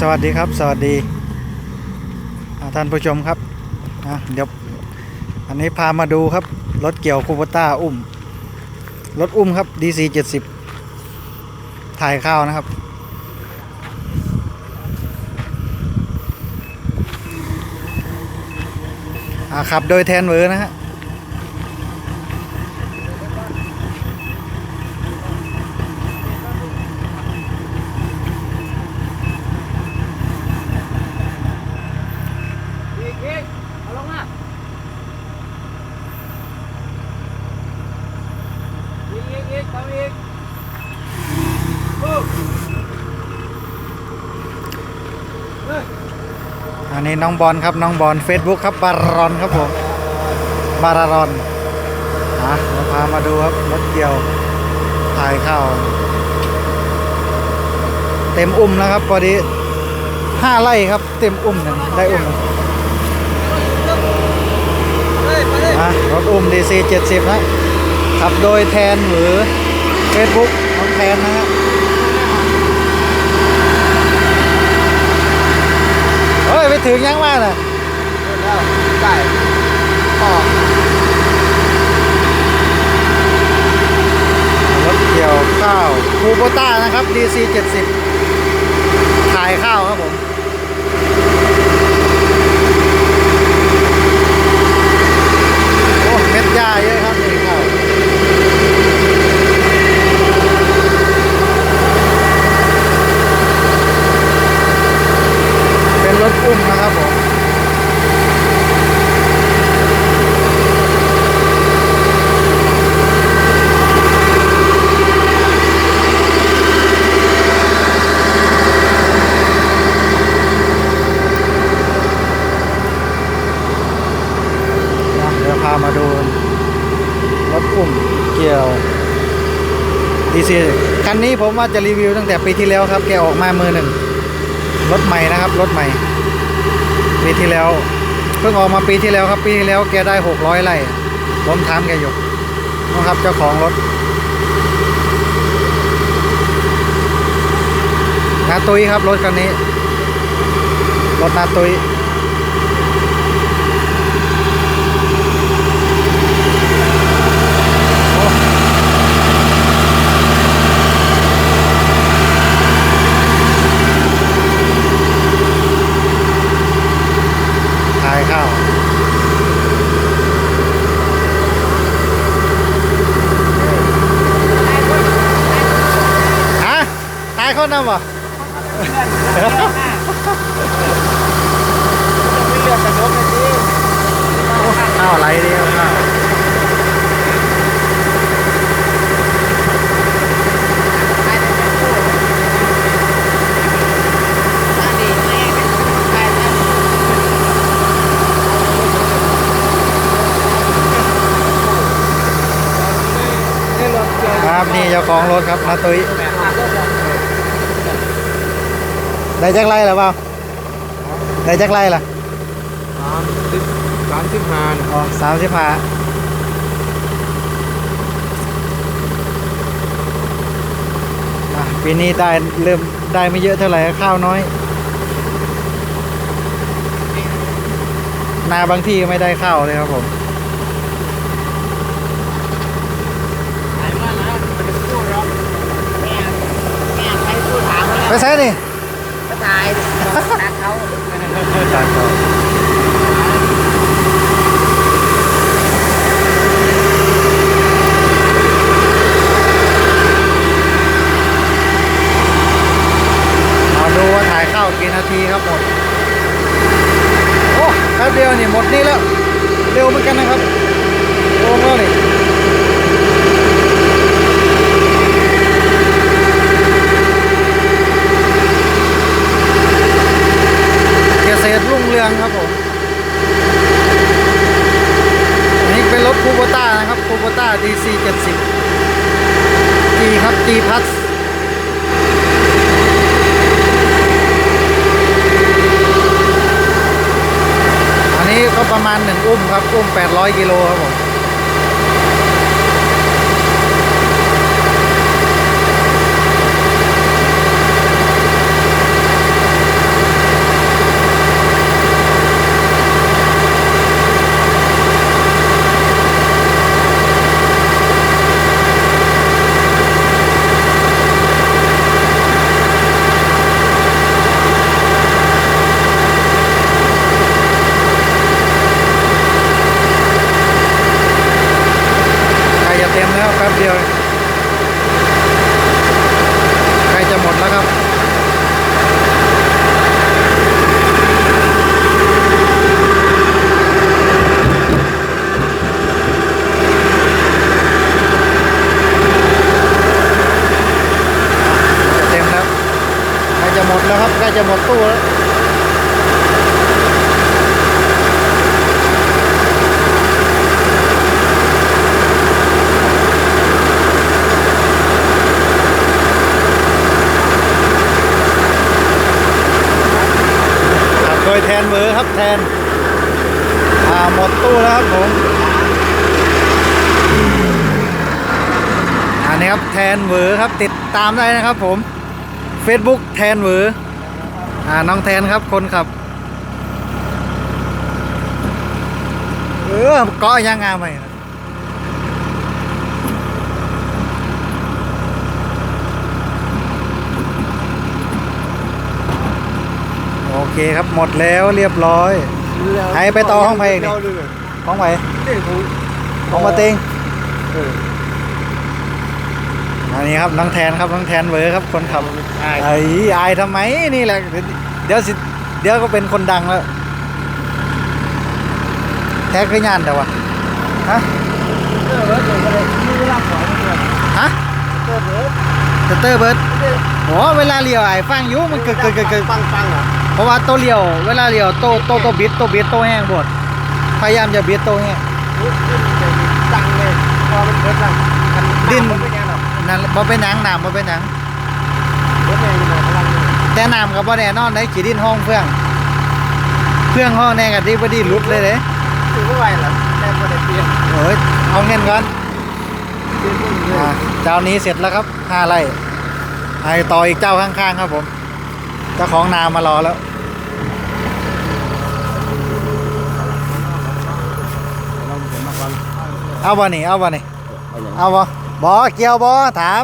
สวัสดีครับ สวัสดีท่านผู้ชมครับเดี๋ยวอันนี้พามาดูครับ รถเกี่ยวคูปต้าอุ้ม รถอุ้มครับ DC 70 ถ่ายข้าวนะครับ ขับโดยแทนเวอร์นะฮะ อีกอีกเอาลงมาอีก อีกอีกเอาอีกปุ๊บเฮ้ยอันนี้น้องบอลครับน้องบอล Facebook ครับบารอนครับผมบารอนอะเดี๋ยวพามาดูครับรถเกี่ยวถ่ายข้าวเต็มอุ้มแล้วครับพอดีห้าไร่ครับ เต็มอุ้มหนึ่งได้อุ้มหนึ่งเฮ้ยไปเลยอะรถอุ้ม DC 70นะขับโดยแทนหรือ Facebook น้องแทนนะฮะเฮ้ย ไปถึงยังมากน่ะแล้วไก่ปอกรถเกี่ยวข้าวคูโบต้านะครับ DC 70ขายข้าวครับผม โอ้เม็ดหญ้าเยอะครับนี่ข้าวเป็นรถอุ้มนะครับผม นะเดี๋ยวพามาดูรถอุ้มเกี่ยว ดีซีคันนี้ผมว่าจะรีวิวตั้งแต่ปีที่แล้วครับ แกออกมามือหนึ่งรถใหม่นะครับรถใหม่ ปีที่แล้ว เพิ่งออกมาปีที่แล้วครับ ปีที่แล้วแกได้หกร้อยไร่ผมถามแกอยู่นะครับเจ้าของรถนาตุยครับรถคันนี้รถนาตุย ขายข้าวฮะตายข้าวนำบ่ไม่เลือกกระจกเลยสิข้าวไรเดียวข้าวครับนี่เจ้าของ รถครับนาตุยได้จักไรหรือเปล่าได้จักไรล่ะสามสิบสามสิบห้าอ๋อสามสิบห้าอะปีนี้ได้เริ่มได้ไม่เยอะเท่าไหร่ข้าวน้อย นาบางที่ก็ไม่ได้ข้าวเลยครับผม ไปใช้นี่ตายนักเขาตัดต่อมาดูว่าถ่ายข้าวกี่นาทีครับหมด โอ้แป๊บเดียวนี่หมดนี่แล้ว เร็วเหมือนกันนะครับโอ้แล้วนี่เกษตรรุ่งเรืองครับผม อันนี้เป็นรถคูโบต้านะครับคูโบต้า DC 70 G ครับ G Plus อันนี้ก็ประมาณ 1 อุ้มครับ อุ้ม 800 กิโลครับผม มดแล้วครับใกล้ จะหมดตู้แล้วโดยแทนเบอครับแทน อ่าหมดตู้แล้วครับผมอันนี้ครับแทนเวอครับติดตามได้นะครับผม Facebook แทนเวอ อ่าน้องแทนครับคนขับ เออเก็ยังงามไหมโอเคครับหมดแล้วเรียบร้อยไอ้ไปต่อห้องไปอีกนี่ของไหวนี่ผมของมาเต็งเอออันนี้ครับน้องแทนครับน้องแทนเวอร์ครับคนขับอายไอ้อายทำไมนี่แหละเดี๋ยวสิเดี๋ยวก็เป็นคนดังแล้วแท็กคืองานแต่ว่าฮะเออแล้วผมก็เลยมีเวลาขอมาด้วยฮะเออเบิร์ดเตอร์เตอร์เบิร์ดเออโอ้เวลาเลี้ยวไอ้ฟังอยู่มันเกิดเกิดเกิดเกิดปังปังเหรอเพราะว่าโตเลี้ยวเวลาเลี้ยวโตโตโตบิดโตบิดโตแห้งบดพยายามจะบิดโตแห้งอุ๊ยขึ้นใจดังเลยพอมันเบิร์ดดังมันดิ้นมั นเป็นยังไงหรอนั่นบ่เป็นหนังหนามบ่เป็นหนังเบิร์ดเองมันพลังเลยแต่หนามกับบ่แน่นอนได้ขี่ดินห้องเฟื่องเฟื่องห้องแน่กับที่บ่ดีหลุดเลยเด้ถือว่าไหวเหรอแม่ก็ได้เปลี่ยนเอ้ยเอาเงินก่อนเปลี่ยนเปลี่ยนเปลี่ยอ่านเจ้านี้เสร็จแล้วครับห้าไร่ไอ้ต่ออีกเจ้าข้างๆครับผมเจ้าของนามารอแล้วเราเห็นมาก่อนเอาบ่นี่เอาบ่นี่เอาอย่างเอเกี่ยวบ่ถาม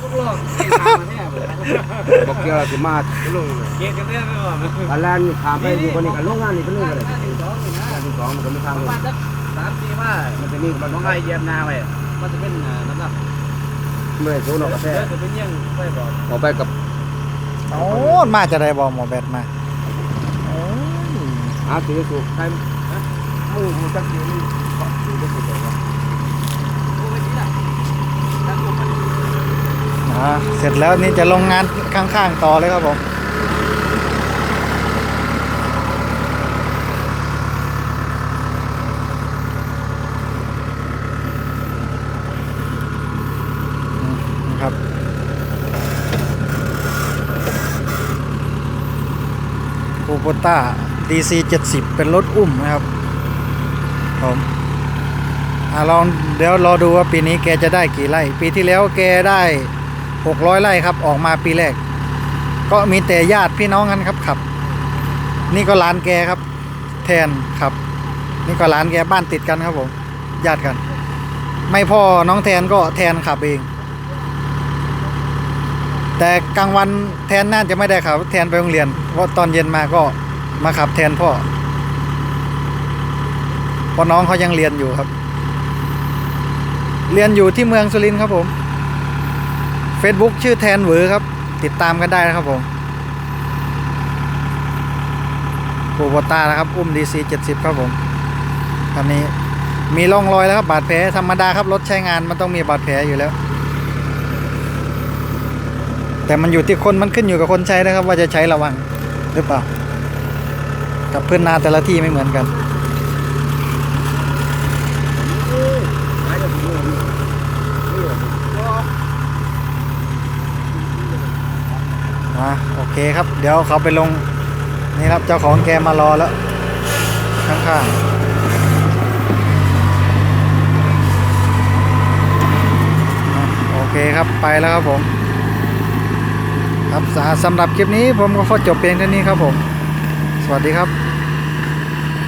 ลูกหลอกเกี่ยวมาเนี่ยบอกเกี่ยวสิมาลุงเกี่ยวกันเรื่องไม่ว่าอันแรกนี่ถามไปอยู่คนนี้กันโรงงานนี่ก็นู่นเลยอันที่สองมันก็ไม่ทางเลยสามสี่ว่ามันจะนี่มันน้องไอเยี่ยมนาไปมันจะเป็นน้ำหนักเมื่อยสูนอกกาแฟจะเป็นยังไฟบอกออกไปกับโอ้มาจะได้บ่หมอแบตมาโอ้ยอาถือสูบใครมูมูจักอยู่นี่ก็ถือได้สุดเลยวะ โอ้ยนี่แหละตั้งตัวมัน อ่า เสร็จแล้วนี่จะลงงานข้างๆต่อเลยครับผมครับโคโบต้า DC 70 เป็นรถอุ้มนะครับผม ลองเดี๋ยวรอดูว่าปีนี้แกจะได้กี่ไร่ ปีที่แล้วแกได้ 600 ไร่ครับออกมาปีแรก ก็มีแต่ญาติพี่น้องกันครับขับ นี่ก็ร้านแกครับ แทนครับ นี่ก็ร้านแกบ้านติดกันครับผมญาติกัน ไม่พ่อน้องแทนก็แทนขับเอง แต่กลางวันแทนน่าจะไม่ได้ขับ แทนไปโรงเรียนเพราะตอนเย็นมาก็มาขับแทนพ่อเพราะน้องเขายังเรียนอยู่ครับ เรียนอยู่ที่เมืองสุรินทร์ครับผม Facebook ชื่อแทนเหวอครับ ติดตามกันได้นะครับผมโคโบต้านะครับ อุ้ม DC 70ครับผมคันนี้มีร่องรอยแล้วครับ บาดแผลธรรมดาครับ รถใช้งานมันต้องมีบาดแผลอยู่แล้ว แต่มันอยู่ที่คนมันขึ้นอยู่กับคนใช้นะครับ ว่าจะใช้ระวังหรือเปล่า กับเพื่อนนาแต่ละที่ไม่เหมือนกัน มาโอเคครับ เดี๋ยวเขาไปลง นี่ครับเจ้าของแกมารอแล้ว ข้างๆอะโอเคครับ ไปแล้วครับผม ครับสำหรับคลิปนี้ผมก็ขอจบเพียงเท่านี้ครับผม สวัสดีครับ